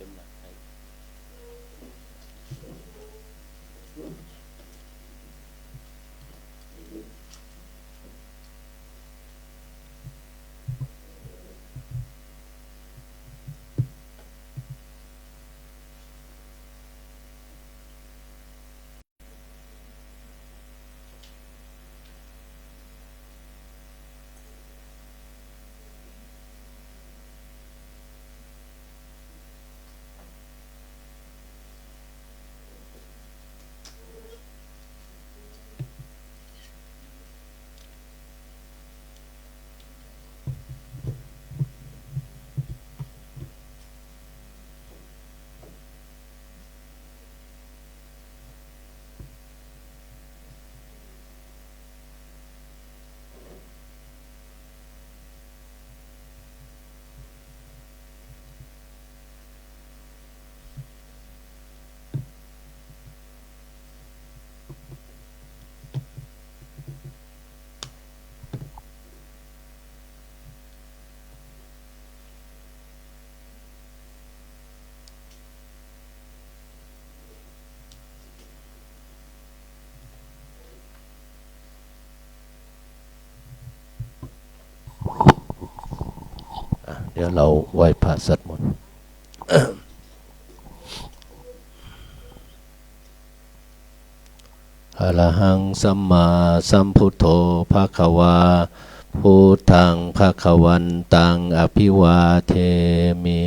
ย เดี๋ยวเราไหว้พระสัตวดมนต์อะระหังสัมมาสัมพุทโธภะคะวาพุทธังภะคะวันตังอภิวาเทมิ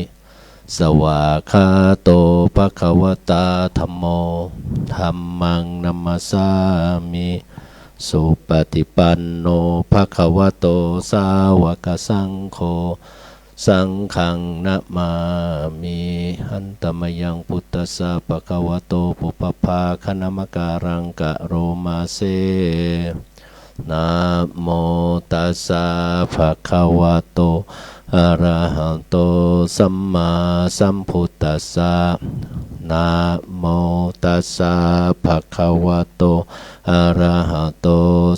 สวาคาโตภะคะวตาธัมโมธัมมังนัมมสสามิสุปฏิปันโนภะคะวะโตสาวกสังโฆ สังฆังนะมามิหันตมยังพุทธสะปะคะวโตปุปภาคณมการังกะโรมาเซนะโมตัสสะภะคะวะโตอะระหะโตสัมมาสัมพุทธัสสะนะโมตัสสะภะคะวะโตอะระหะโต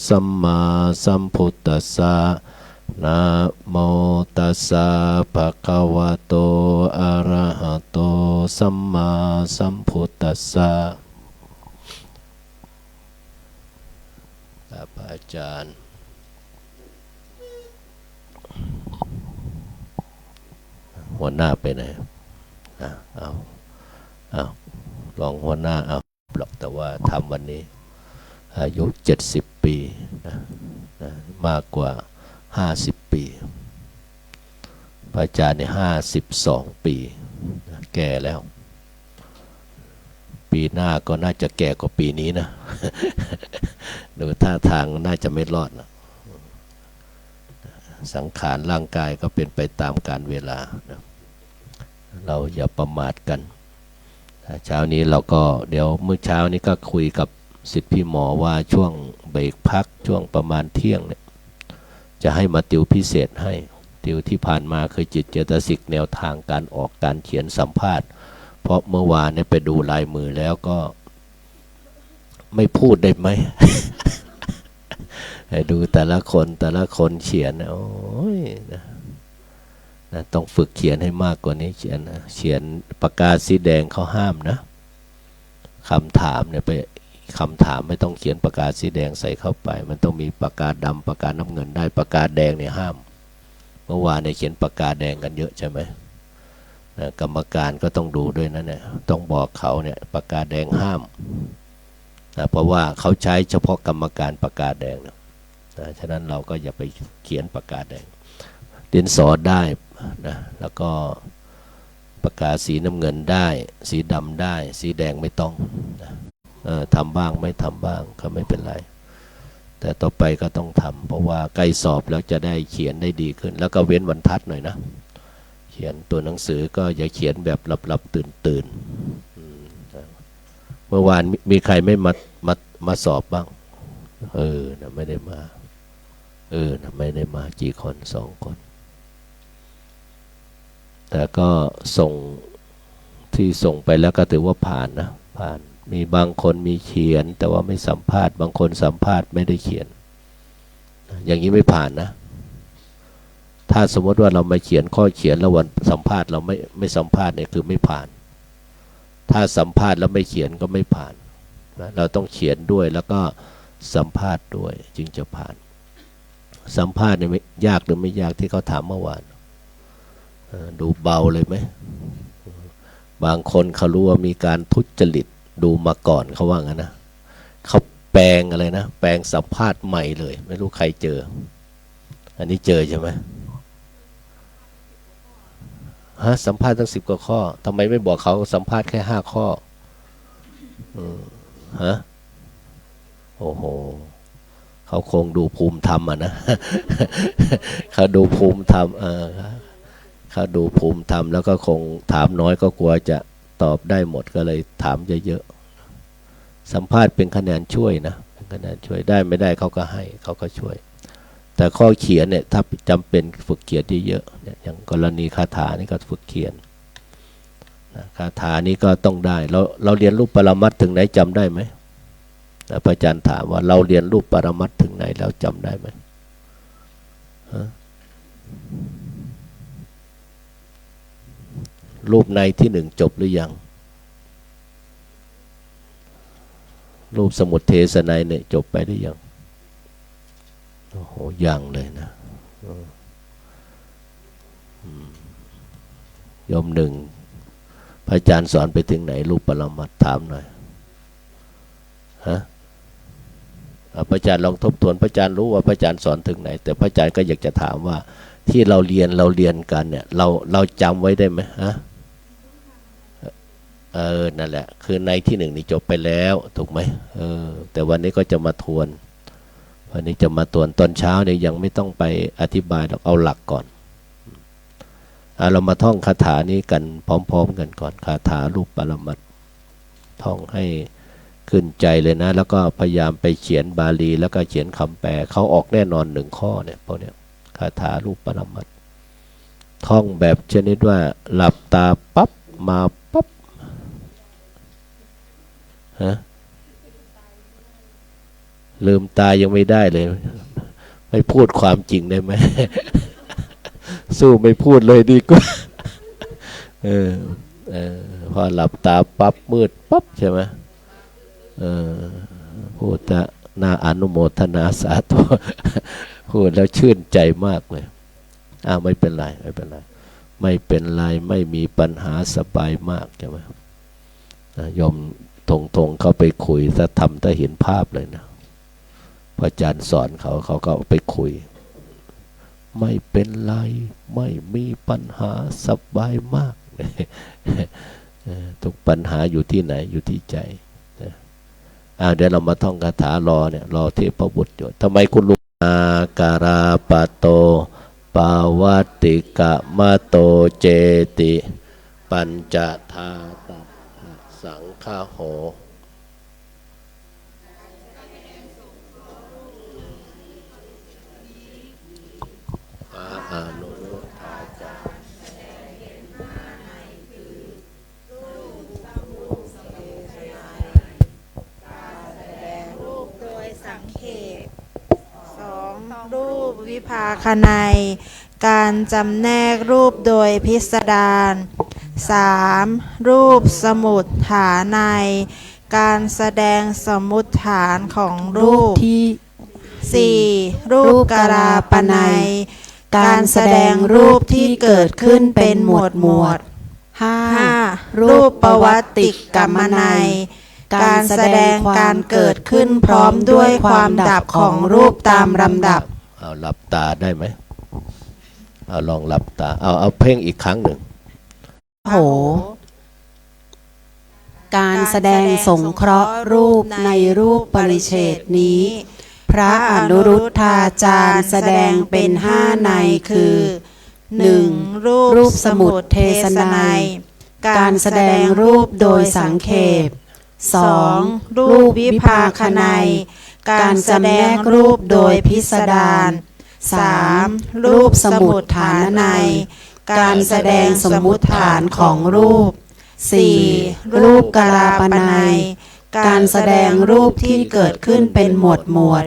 สัมมาสัมพุทธัสสะ นะโมตัสสะภะคะวะโต อะระหะโต สัมมาสัมพุทธัสสะครับอาจารย์หัวหน้าไปไหนอะเอาเอาลองหัวหน้าเอาหรอกแต่ว่าทำวันนี้ อายุเจ็ดสิบปีนะนะมากกว่า ห้าสิบปีพระอาจารย์เนี่ยห้าสิบสองปี แก่แล้ว ปีหน้าก็น่าจะแก่กว่าปีนี้นะดูท่าทางน่าจะไม่รอดนะสังขารร่างกายก็เป็นไปตามการเวลานะเราอย่าประมาทกัน เช้านี้เราก็เดี๋ยวเมื่อเช้านี้ก็คุยกับสิทธิพี่หมอว่าช่วงเบรกพักช่วงประมาณเที่ยงเนี่ย จะให้มาติวพิเศษให้ ติวที่ผ่านมาเคยจิตเจตสิกแนวทางการออกการเขียนสัมภาษณ์ เพราะเมื่อวานเนี่ยไปดูลายมือแล้วก็ ไม่พูดได้ไหมให้ดูแต่ละคนแต่ละคนเขียนโอ้ยนะนะต้องฝึกเขียนให้มากกว่านี้เขียนนะเขียนปากกาสีแดงเขาห้ามนะคำถามเนี่ยไป คำถามไม่ต้องเขียนปากกาสีแดงใส่เข้าไป มันต้องมีปากกาดำปากกาน้ำเงินได้ปากกาแดงเนี่ยห้าม เมื่อวานเนี่ยเขียนปากกาแดงกันเยอะใช่ไหมนะกรรมการก็ต้องดูด้วยนะเนี่ยต้องบอกเขาเนี่ยปากกาแดงห้ามนะเพราะว่าเขาใช้เฉพาะกรรมการปากกาแดงนะนะฉะนั้นเราก็อย่าไปเขียนปากกาแดงดินสอได้นะแล้วก็ปากกาสีน้ำเงินได้ สีดำได้ สีแดงไม่ต้องนะ ทำบ้างไม่ทำบ้างก็ไม่เป็นไร แต่ต่อไปก็ต้องทำเพราะว่าใกล้สอบแล้วจะได้เขียนได้ดีขึ้น แล้วก็เว้นวันทัดหน่อยนะ เขียนตัวหนังสือก็อย่าเขียนแบบหลับๆตื่นๆอืมนเมื่อวานมีมีใครไม่มามามาสอบบ้าง เออนะไม่ได้มา เออนะไม่ได้มากี่คนสองคน แต่ก็ส่งที่ส่งไปแล้วก็ถือว่าผ่านนะผ่าน มีบางคนมีเขียน แต่ว่าไม่สัมภาษณ์ บางคนสัมภาษณ์ไม่ได้เขียน อย่างนี้ไม่ผ่านนะ ถ้าสมมติว่าเรามาเขียนข้อเขียนแล้ววันสัมภาษณ์เราไม่ไม่สัมภาษณ์เนี่ยคือไม่ผ่าน ถ้าสัมภาษณ์แล้วไม่เขียนก็ไม่ผ่านนะเราต้องเขียนด้วยแล้วก็สัมภาษณ์ด้วยจึงจะผ่าน สัมภาษณ์เนี่ยไม่ยากหรือไม่ยากที่เขาถามเมื่อวานดูเบาเลยไหมบางคนเขารู้ว่ามีการทุจริต ดูมาก่อนเขาว่างั้นนะเขาแปลงอะไรนะ แปลงสัมภาษณ์ใหม่เลย ไม่รู้ใครเจอ อันนี้เจอใช่ไหมฮะสัมภาษณ์ตั้งสิบกว่าข้อทำไมไม่บอกเขาสัมภาษณ์แค่ห้าข้ออืมฮะโอ้โหเขาคงดูภูมิธรรมอะนะเขาดูภูมิธรรมเออเขาดูภูมิธรรมแล้วก็คงถามน้อยก็กลัวจะ ตอบได้หมดก็เลยถามเยอะๆ สัมภาษณ์เป็นคะแนนช่วยนะเป็นคะแนนช่วยได้ไม่ได้เขาก็ให้เขาก็ช่วย แต่ข้อเขียนเนี่ยถ้าจำเป็นฝึกเขียนเยอะๆเนี่ยอย่างกรณีคาถานี่ก็ฝึกเขียนนะคาถานี้ก็ต้องได้ เราเราเรียนรูปปรมัตถึงไหนจำได้ไหมพระอาจารย์ถามว่าเราเรียนรูปปรมัตถึงไหนแล้วจำได้ไหมฮะ รูปในที่หนึ่งจบหรือยัง รูปสมุดเทศนัยเนี่ยจบไปหรือยัง โอ้โห ยังเลยนะยมหนึ่ง พระอาจารย์สอนไปถึงไหน รูปปรมัตถามหน่อย ฮะพระอาจารย์ลองทบทวน พระอาจารย์รู้ว่าพระอาจารย์สอนถึงไหน แต่พระอาจารย์ก็อยากจะถามว่าที่เราเรียนเราเรียนกันเนี่ย เราเราจำไว้ได้ไหมฮะ เออนั่นแหละ คือในที่หนึ่งนี่จบไปแล้วถูกไหมเออ แต่วันนี้ก็จะมาทวน วันนี้จะมาทวนตอนเช้าเนี่ยยังไม่ต้องไปอธิบายหรอกเอาหลักก่อนอะเรามาท่องคาถานี้กันพร้อม ๆ กันก่อนคาถารูปปรมัตท่องให้ขึ้นใจเลยนะ แล้วก็พยายามไปเขียนบาลี แล้วก็เขียนคำแปลเขาออกแน่นอนหนึ่งข้อเนี่ยพวกเนี้ยคาถารูปปรมัตท่องแบบชนิดว่าหลับตาปั๊บมาปั๊บ ฮะลืมตายยังไม่ได้เลย ไม่พูดความจริงได้ไหม สู้ไม่พูดเลยดีกว่า เออเออพอหลับตาปั๊บมืดปั๊บใช่ไหมเออพูดจะน่าอนุโมทนาสาธุพูดแล้วชื่นใจมากเลย อ้าวไม่เป็นไร ไม่เป็นไร ไม่เป็นไร ไม่มีปัญหาสบายมากใช่ไหมยอม ทงทงเขาไปคุยถ้าทำถ้าเห็นภาพเลยนะพระอาจารย์สอนเขาเขาก็ไปคุย ไม่เป็นไร ไม่มีปัญหาสบายมาก ทุกปัญหาอยู่ที่ไหนอยู่ที่ใจอาเดี๋ยวเรามาท่องคาถารอเนี่ยรอเทพบุตรอยู่ทำไมคุณลุงอาการาปะโต ปาวติกะมะโตเจติ ปัญจทาตะ สังฆาโห อาอานุโมทาจารูปโดยสังเขปสองรูปวิภาคใน การจำแนกรูปโดยพิสดาร สามรูปสมุดฐานัยการแสดงสมุดฐานของรูปที่สี่รูปกราปนัย การแสดงรูปที่เกิดขึ้นเป็นหมวดหมวดห้าห้ารูปประวัติกรรมนัยการแสดงการเกิดขึ้นพร้อมด้วยความดับของรูปตามลำดับ เอาหลับตาได้ไหมเอาลองหลับตา เอาเอาเพ่งอีกครั้งหนึ่ง โห การแสดงสงเคราะห์รูปในรูปปริเฉดนี้ พระอนุรุทธาจารย์แสดงเป็นห้าในคือ 1. รูปรูปสมุดเทศนัยการแสดงรูปโดยสังเขป 2. รูปวิภาคนัยการแสดงรูปโดยพิสดาร 3. รูปสมุดฐานใน การแสดงสมุดฐานของรูป 4. รูปกราปนัย การแสดงรูปที่เกิดขึ้นเป็นหมวดหมวด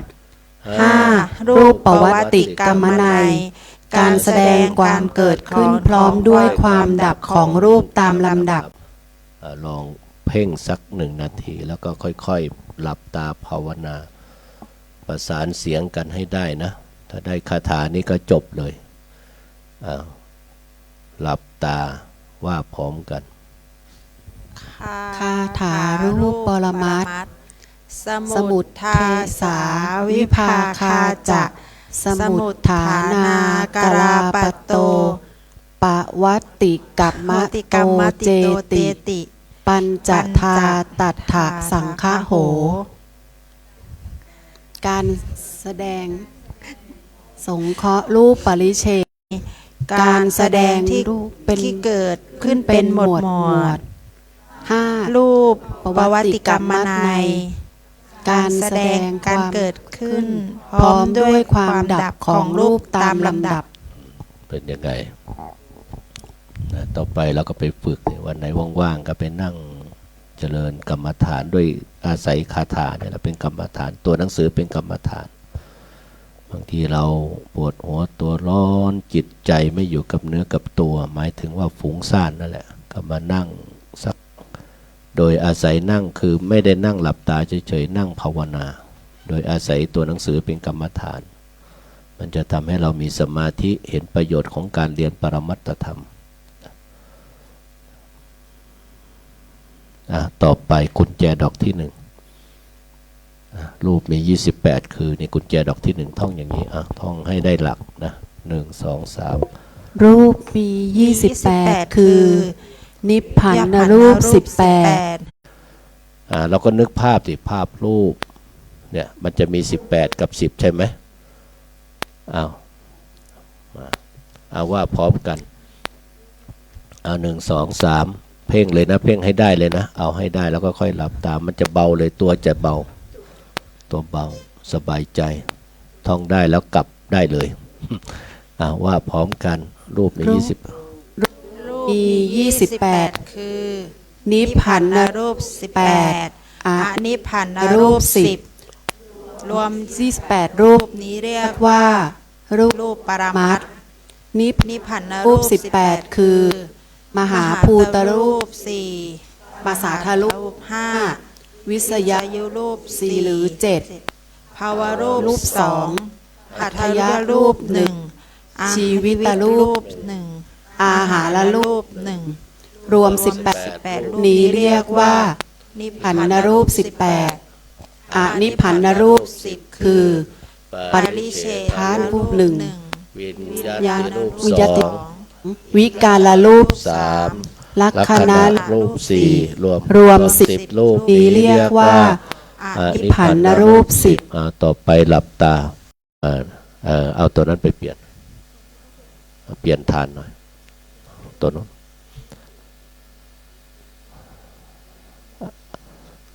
5. รูปปวัติกรรมนัย การแสดงความเกิดขึ้นพร้อมด้วยความดับของรูปตามลำดับอลองเพ่งสักหนึ่งนาทีแล้วก็ค่อยๆ หลับตาภาวนา ประสานเสียงกันให้ได้นะ ถ้าได้คาถานี้ก็จบเลยอ้าว หลับตาว่าพร้อมกันคาถารูปปรมัตถ์สสมุทเทสาวิภาคาจะสมุทฐานากราปโตปะวัตติกัมมะติโตกรรมเจติติ ปัญจทาตัฏฐะสังฆโห การแสดงสงเคราะห์รูปปริเฉด การแสดงที่รูปเป็นที่เกิดขึ้นเป็นหมวดหมวดห้ารูปปปวัวัติติกกรรรรมมในในการแสดงการความเกิดขึ้น พร้อมด้วยความดับของรูปตามลำดับ เป็นยังไงนะต่อไปเราก็ไปฝึกเนี่ยวันไหนว่างๆก็ไปนั่งเจริญกรรมฐานด้วยอาศัยคาถาเนี่ยแหละเป็นกรรมฐาน ตัวหนังสือเป็นกรรมฐาน บางทีเราปวดหัวตัวร้อนจิตใจไม่อยู่กับเนื้อกับตัว หมายถึงว่าฟุ้งซ่านนั่นแหละ ก็มานั่งสัก โดยอาศัยนั่งคือไม่ได้นั่งหลับตาเฉยๆนั่งภาวนา โดยอาศัยตัวหนังสือเป็นกรรมฐาน มันจะทำให้เรามีสมาธิเห็นประโยชน์ของการเรียนปรมัตธรรมอะต่อไปกุญแจดอกที่หนึ่ง รูปมี 28 คือนี่กุญแจดอกที่หนึ่งท่องอย่างนี้อะท่องให้ได้หลักนะหนึ่งสองสามรูปมี 28 คือ นิพพานนรูป 18อ่าเราก็นึกภาพสิภาพรูปเนี่ยมันจะมี 18 กับ 10 ใช่ไหมเอามาเอาว่าพร้อมกันเอาหนึ่งสองสามเพ่งเลยนะ เพ่งให้ได้เลยนะ เอาให้ได้แล้วก็ค่อยหลับตามมันจะเบาเลยตัวจะเบา ตัวเบาสบายใจ ท่องได้แล้วกลับได้เลยอ่าว่าพร้อมกันรูปในรูปยี่สิบรูปมีมี28คือ นิพพานนรูป18อะอนิพพานรูรูปปสิบ10รวม28รูรูปปนี้เรียเรียกกว่ารูปรูปปรามัมัตตถ์ถ์นิพนิพพานรูรูปป18 18คือ มหาภูตรูปสี่ภาษาทารูปห้า วิสยยายุรูปสี่หรือเจ็ดภาวรูปรูปสสอองงหัตถยรูปหนึ่งอาชีวิตรูปหนึ่งอาหารรูปหนึ่งรวมแปด18รูปนี้เรียกว่า นิพพันนรูป18อานิพพันนรูปสิบคือปริเชตทานรูปหนึ่งวิญญาญาณณรูปวิญสญาอติงวิการรูปสาม ลักลักษษณะณะรูปสี่รวมรวมสิบสิบรูปนี้เรียกว่าอ่านิพพานรูปสิบอ่าต่อไปหลับตาอ่าเอ่อเอาตัวนั้นไปเปลี่ยนเอาเปลี่ยนทานหน่อย ตัวนู้น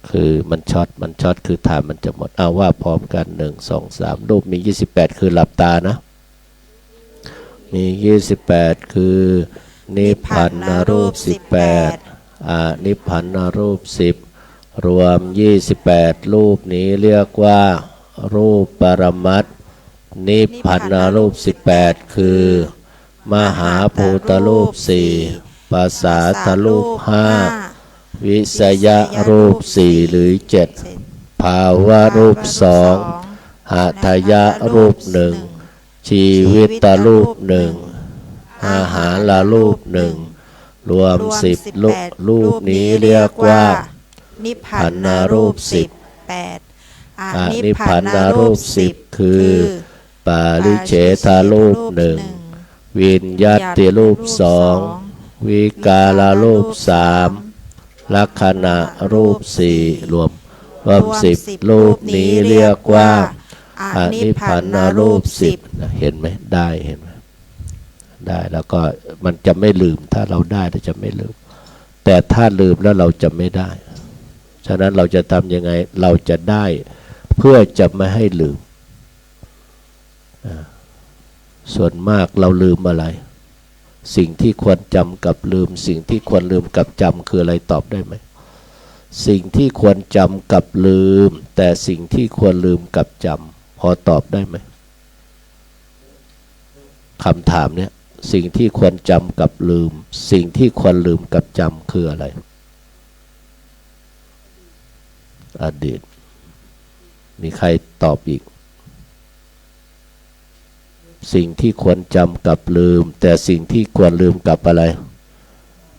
คือมันช็อตมันช็อตคือทานมันจะหมดเอาว่าพร้อมกันหนึ่งสองสามรูปมียี่สิบแปดคือหลับตานะ มียี่สิบแปดคือ นิพพานรูปสิบแปดอานิพพานรูปสิบรวมยี่สิบแปดรูปนี้เรียกว่ารูปปรมัตถ์นิพพานรูปสิบแปดคือ มหาภูตรูปสี่ภาษาทรูปห้าวิสยรูปสี่หรือเจ็ดภาวะรูปสองหัตถยะรูปหนึ่งชีวิตตรูปหนึ่ง อาหารละรูปหนึ่ง รวมสิบรูปรูปนี้เรียกว่า นิพพานรูปสิบแปดอาอานินิพพพาพานนรูรูปปสิสิบบคืคืออปาริเฉทารูปหนึ่งวิญญาติรูปสองวิกาลรูปสามลักษณะรูปสี่รวมรวมสิบรูปนี้เรียกว่าอานิพพานรูปสิบนะเห็นไหมได้เห็นไหม ได้ แล้วก็มันจะไม่ลืมถ้าเราได้เราจะไม่ลืม แต่ถ้าลืมแล้วเราจะไม่ได้ ฉะนั้นเราจะทำยังไงเราจะได้เพื่อจะไม่ให้ลืม ส่วนมากเราลืมอะไร สิ่งที่ควรจำกับลืม สิ่งที่ควรลืมกับจำคืออะไรตอบได้ไหมสิ่งที่ควรจำกับลืม แต่สิ่งที่ควรลืมกับจำพอตอบได้ไหมคำถามเนี่ย สิ่งที่ควรจำกับลืม สิ่งที่ควรลืมกับจำคืออะไร อดีต มีใครตอบอีก สิ่งที่ควรจำกับลืม แต่สิ่งที่ควรลืมกับอะไร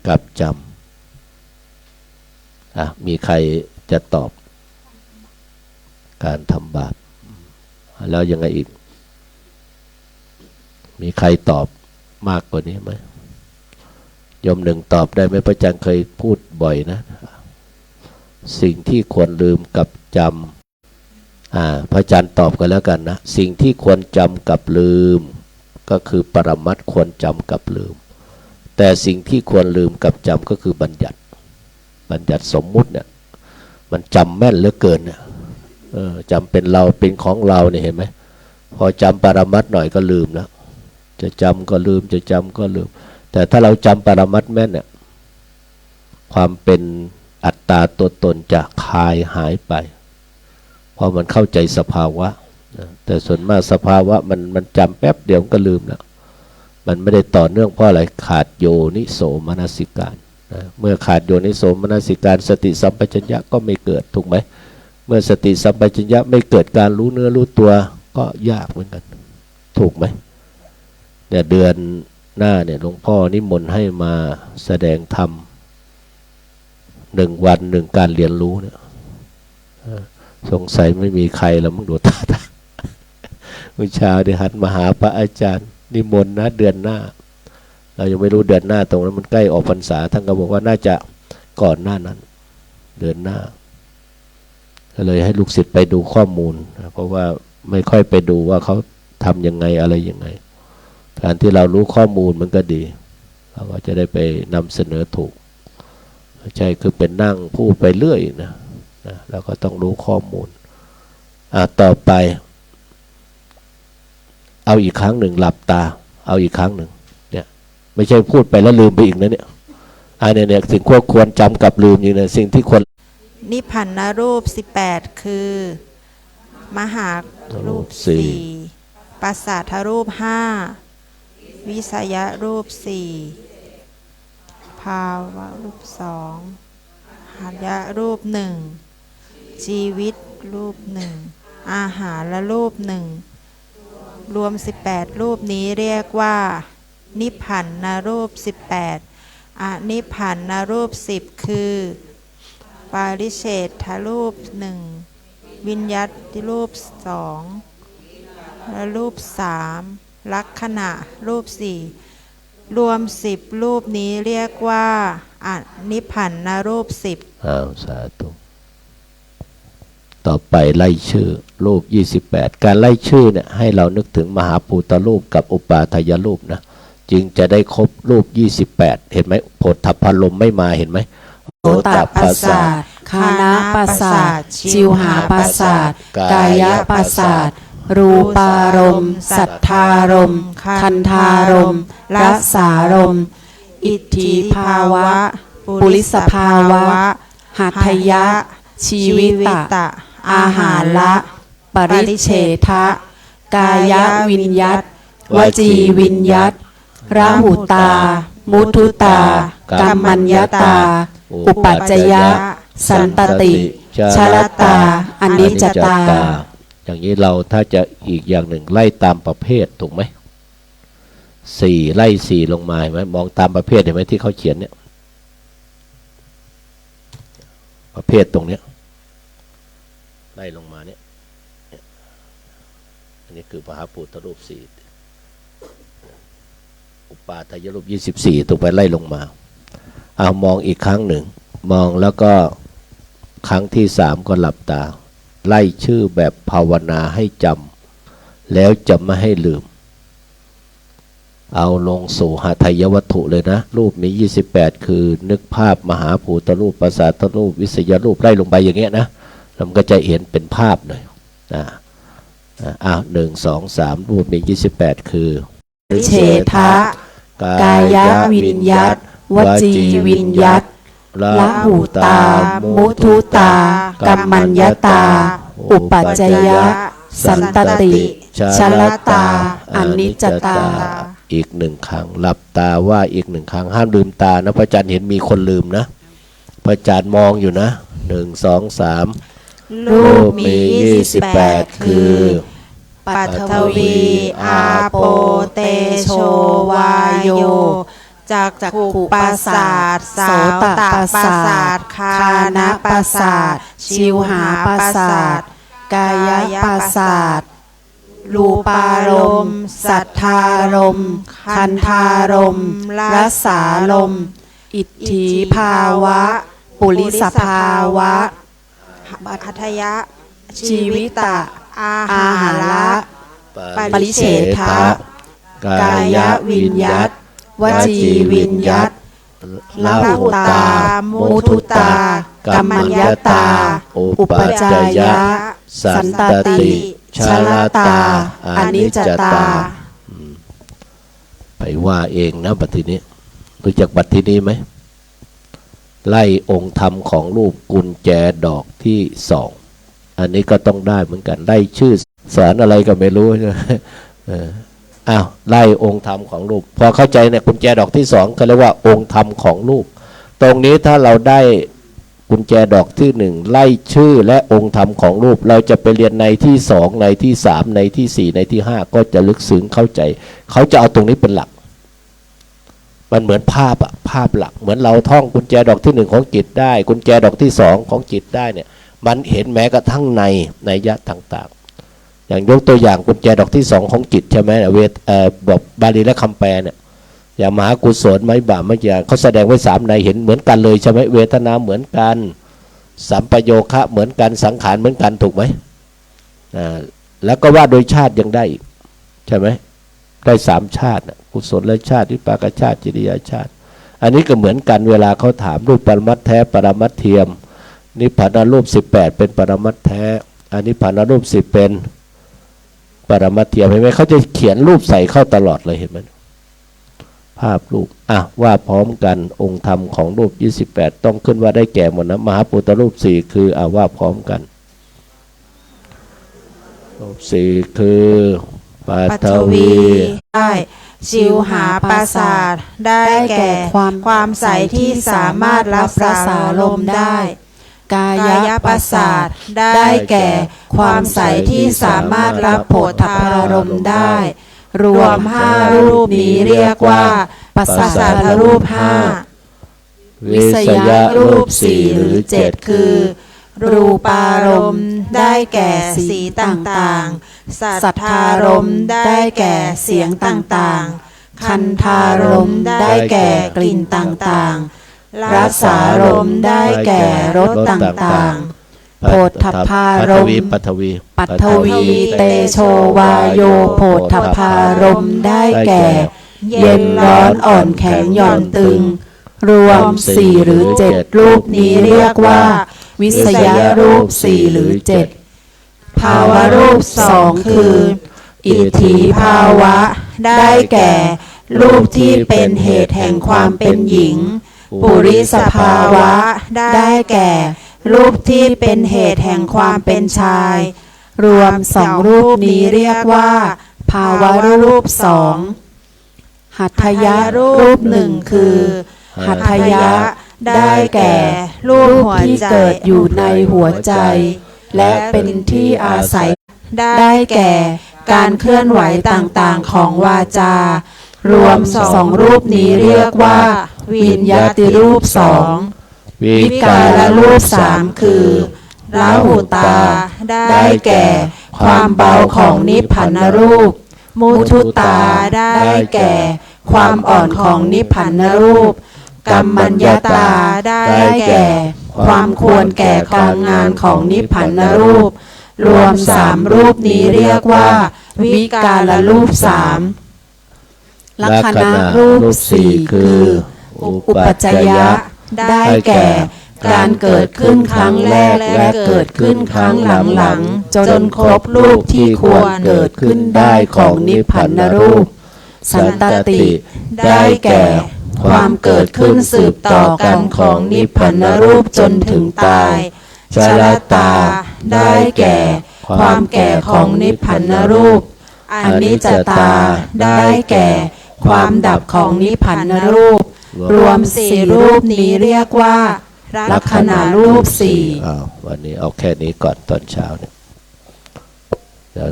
กับจำอะมีใครจะตอบ การทำบาปแล้วยังไงอีก มีใครตอบ มากกว่านี้ไหมยมหนึ่งตอบได้ไหมพระอาจารย์เคยพูดบ่อยนะ สิ่งที่ควรลืมกับจำอ่าพระอาจารย์ตอบกันแล้วกันนะ สิ่งที่ควรจำกับลืม ก็คือปรมัตควรจำกับลืม แต่สิ่งที่ควรลืมกับจำก็คือบัญญัติ บัญญัติสมมุติเนี่ยมันจำแม่นเหลือเกินเนี่ยจำเป็นเราเป็นของเราเนี่ยเห็นไหมพอจำปรมัตหน่อยก็ลืมแล้ว จะจำก็ลืม จะจำก็ลืม แต่ถ้าเราจำปรมัตแม่นเนี่ยความเป็นอัตตาตัวตนจะคลายหายไป เพราะมันเข้าใจสภาวะ แต่ส่วนมากสภาวะมันมันจำแป๊บเดียวก็ลืมแล้ว มันไม่ได้ต่อเนื่องเพราะอะไรขาดโยนิโสมนสิการนะเมื่อขาดโยนิโสมนสิการ สติสัมปชัญญะก็ไม่เกิดถูกไหม เมื่อสติสัมปชัญญะไม่เกิดการรู้เนื้อรู้ตัวก็ยากเหมือนกัน ถูกไหม เนี่ยเดือนหน้าเนี่ยหลวงพ่อนิมนต์ให้มาแสดงธรรมหนึ่งวันหนึ่งการเรียนรู้เนี่ยสงสัยไม่มีใครแล้วมึงดูตาตาเมื่อเช้าได้หันมาหาพระอาจารย์ นิมนต์นะเดือนหน้า เรายังไม่รู้เดือนหน้าตรงนั้นมันใกล้ออกพรรษาท่านก็บอกว่าน่าจะก่อนหน้านั้น เดือนหน้าก็เลยให้ลูกศิษย์ไปดูข้อมูล เพราะว่าไม่ค่อยไปดูว่าเขาทำยังไงอะไรยังไง การที่เรารู้ข้อมูลมันก็ดีเราก็จะได้ไปนำเสนอถูกไม่ใช่คือเป็นนั่งพูดไปเรื่อยนะนะแล้วก็ต้องรู้ข้อมูลอะต่อไป เอาอีกครั้งหนึ่งหลับตา เอาอีกครั้งหนึ่งเนี่ยไม่ใช่พูดไปแล้วลืมไปอีกนะเนี่ยอันนี้เนี่ยสิ่งควรควรจำกับลืมอยู่เนี่ยสิ่งที่ควรนิพพันนรูป 18 คือ มหารูปสี่สี่ปัสสาทรูปห้า วิสยรูปสี่ภาวะรูปสองหัตยะรูปหนึ่งชีวิตรูปหนึ่งอาหารและรูปหนึ่งรวม 18 รูปนี้เรียกว่า นิพพันนรูป 18อนิพพันนรูป 10 คือ ปาริเชตทรูปหนึ่งวิญยัติรูปสองและรูปสาม ลักษณะรูปสี่รวมสิบรูปนี้เรียกว่าอนิพพันนรูปสิบอ้าวสาธุต่อไปไล่ชื่อรูป 28 การไล่ชื่อเนี่ยให้เรานึกถึงมหาภูตรูปกับอุปาทายรูปนะจึงจะได้ครบรูป 28 เห็นไหมโพธพลมไม่มาเห็นไหมโสตประสาทคานาประสาทจิวหาประสาทกายประสาท รูปารมณ์สัทธารมณ์คันธารมณ์รสารมณ์อิทธิภาวะ ปุริสภาวะ หัตถยะ ชีวิตะ อาหารละ ปริเฉทะ กายวิญยัตวจีวิญยัตราหุตา มุทุตา กัมมัญญตา อุปัจจยะ สันตติชลตาอนิจจตา อย่างนี้เราถ้าจะอีกอย่างหนึ่งไล่ตามประเภทถูกไหมสี่ไล่สี่ลงมาเห็นไหมมองตามประเภทเห็นไหมที่เขาเขียนเนี่ยประเภทตรงเนี้ยไล่ลงมาเนี่ยเนี่ยอันนี้คือพระพุทธรูปสี่อุปาทายรูปยี่สิบสี่ถูกไปไล่ลงมาเอามองอีกครั้งหนึ่ง มองแล้วก็ครั้งที่สามก็หลับตา ไล่ชื่อแบบภาวนาให้จำแล้วจะไม่ให้ลืม เอาลงสู่หาทยวัตถุเลยนะ รูปนี้ 28 คือนึกภาพมหาภูตรูปประสาทรูป วิสยรูปไล่ลงไปอย่างเงี้ยนะแล้วมันก็จะเห็นเป็นภาพหน่อยนะอะอ้าวหนึ่งสองสามรูปนี้ 28 คือเฉทะกายวิญยัตวจีวิญยัต ละหูตา มุทุตา กัมมัญญตา อุปัจจยะ สันตติชลตา อนิจจตา อีกหนึ่งครั้ง หลับตาว่าอีกหนึ่งครั้ง ห้ามลืมตานะพระอาจารย์เห็นมีคนลืมนะ พระอาจารย์มองอยู่นะหนึ่งสองสามรูปมียี่สิบแปดคืคืออปัทวี อาโปเตโชวายโย จากขุประสาทสาวตประสาทคานะประสาทชิวหาประสาทกายประสาทรูปารมณ์สัทธารมณ์คันธารมณ์รัสสารมณ์อิทอิธิทธิภาภาวะะปุริสภาวะคัทยะ ชีวิตะ อาอาหาหาระระ ปริเฉทะ กายวิญญัต วจีวิญญัตละหุตา มุทุตา กัมมัญญตา อุปจายะ สันตติชลตาอนิจจตา ไปว่าเองนะบัดทีนี้ รู้จักบัดทีนี้ไหม ไล่องค์ธรรมของรูปกุญแจดอกที่สอง อันนี้ก็ต้องได้เหมือนกัน ไล่ชื่อสารอะไรก็ไม่รู้ใช่ไหม อ้าวไล่องค์ธรรมของรูป พอเข้าใจเนี่ยกุญแจดอกที่สองก็เรียกว่าองค์ธรรมของรูป ตรงนี้ถ้าเราได้กุญแจดอกที่หนึ่งไล่ชื่อและองค์ธรรมของรูป เราจะไปเรียนในที่สองในที่สามในที่สี่ในที่ห้าก็จะลึกซึ้งเข้าใจ เขาจะเอาตรงนี้เป็นหลัก มันเหมือนภาพอะภาพหลัก เหมือนเราท่องกุญแจดอกที่หนึ่งของจิตได้ กุญแจดอกที่สองของจิตได้เนี่ยมันเห็นแม้กระทั่งในในยะต่างๆ อย่างยกตัวอย่างกุญแจดอกที่สองของจิตใช่ไหมเวทเอ่อบอกบาลีและคำแปลเนี่ยอย่างมหากุศลไม่บาปไม่ยาเขาแสดงไว้สามในเห็นเหมือนกันเลยใช่ไหมเวทนาเหมือนกันสัมปโยคะเหมือนกันสังขารเหมือนกันถูกไหมอ่าแล้วก็ว่าโดยชาติยังได้ใช่ไหมได้สามชาติกุศลและชาติวิปากชาติจิริยาชาติ อันนี้ก็เหมือนกันเวลาเขาถามรูปปรมัตแท้ปรมัตเทียมนิพพานรูปสิบแปดเป็นปรมัตแท้อันนิพพานรูปสิบเป็น ปรมัตเทียมเห็นไหมเขาจะเขียนรูปใส่เข้าตลอดเลยเห็นไหมภาพรูปอะว่าพร้อมกันองค์ธรรมของรูป 28 ต้องขึ้นว่าได้แก่หมดนะมหาปุตตรูปสี่คืออะว่าพร้อมกันรูปสี่คือปัทวีวีได้ชิวหาประสาทได้แก่ความความใสที่สามารถรับประสาลมได้ กายประสาทได้แก่ ความใสที่สามารถรับโผฏฐารมณ์ได้ รวมห้ารูปนี้เรียกว่าปัสปัสาทรูปห้าวิสยะรูปสี่หรือเจ็ดดคือ รูปารมณ์ได้แก่สีต่างๆ สัทธารมณ์ได้แก่เสียงต่างๆ คันธารมณ์ได้แก่กลิ่นต่างๆ รัสารมได้แก่รสต่างๆ โพธพารมปัทวีปัทวีเตโชวาโยโพธพารมได้แก่ เย็นร้อนอ่อนแข็งหย่อนตึง รวมสี่หรือเจ็ดรูปนี้เรียกว่า วิสยรูปสี่หรือเจ็ดภาวะรูปสองคือ อิทธิภาวะ ได้แก่ รูปที่เป็นเหตุแห่งความเป็นหญิง ปุริสภาวะ ได้แก่ รูปที่เป็นเหตุแห่งความเป็นชาย รวมสองรูปนี้เรียกว่า ภาวะรูปสอง หัตถยะรูปหนึ่งคือ หัตถยะ ได้แก่ รูปที่เกิดอยู่ในหัวใจ และเป็นที่อาศัย ได้แก่ การเคลื่อนไหวต่างๆของวาจา รวมสองรูปนี้เรียกว่า วิญญาติรูปสองวิการรูปสามคือลาหูตา ได้แก่ ความเบาของนิพพานรูป มุทุตาได้แก่ ความอ่อนของนิพพานรูปกัมมัญญาตาได้แก่ ความควรแก่การงานของนิพพานรูป รวมสามรูปนี้เรียกว่า วิการรูปสาม ลักษณะรูปสี่คือ อุปัจยะ ได้แก่ การเกิดขึ้นครั้งแรกและเกิดขึ้นครั้งหลังๆ จนครบรูปที่ควรเกิดขึ้นได้ของนิพพานรูป สันตติ ได้แก่ ความเกิดขึ้นสืบต่อกันของนิพพานรูปจนถึงตายชรตา ได้แก่ ความแก่ของนิพพานรูปอนิจจตา ได้แก่ ความดับของนิพพานรูป รวมสี่รูปนี้เรียกว่าลักษณะรูปสี่อ้าววันนี้เอาแค่นี้ก่อนตอนเช้าเนี่ยเดี๋ยว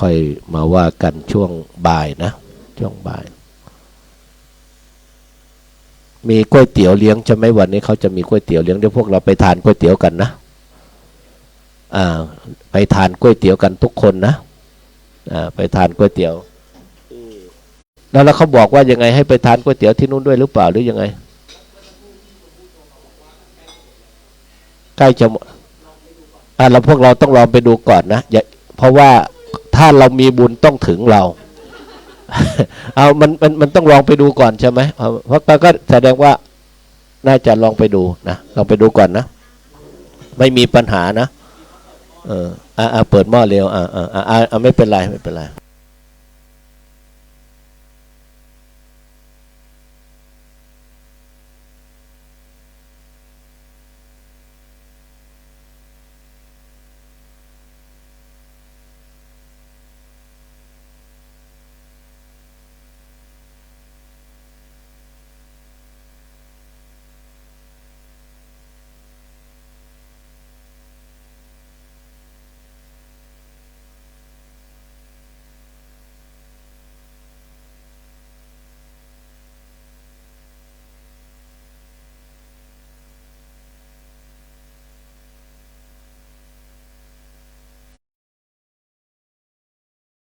ค่อยมาว่ากันช่วงบ่ายนะ ช่วงบ่าย มีก๋วยเตี๋ยวเลี้ยงใช่ไหมวันนี้เขาจะมีก๋วยเตี๋ยวเลี้ยงเดี๋ยวพวกเราไปทานก๋วยเตี๋ยวกันนะอ่าไปทานก๋วยเตี๋ยวกันทุกคนนะอ่าไปทานก๋วยเตี๋ยว แล้วแล้วเขาบอกว่ายังไงให้ไปทานก๋วยเตี๋ยวที่นู้นด้วยหรือเปล่าหรือยังไง ใกล้จะมดอ่าเราพวกเราต้องลองไปดูก่อนนะอย่าเพราะว่าถ้าเรามีบุญต้องถึงเรา เอามันมันมันต้องลองไปดูก่อนใช่ไหมเอาเพราะก็แสดงว่าน่าจะลองไปดูนะลองไปดูก่อนนะ ไม่มีปัญหานะ เอออ่าเปิดหม้อเร็วอ่าอ่าอ่าไม่เป็นไรไม่เป็นไร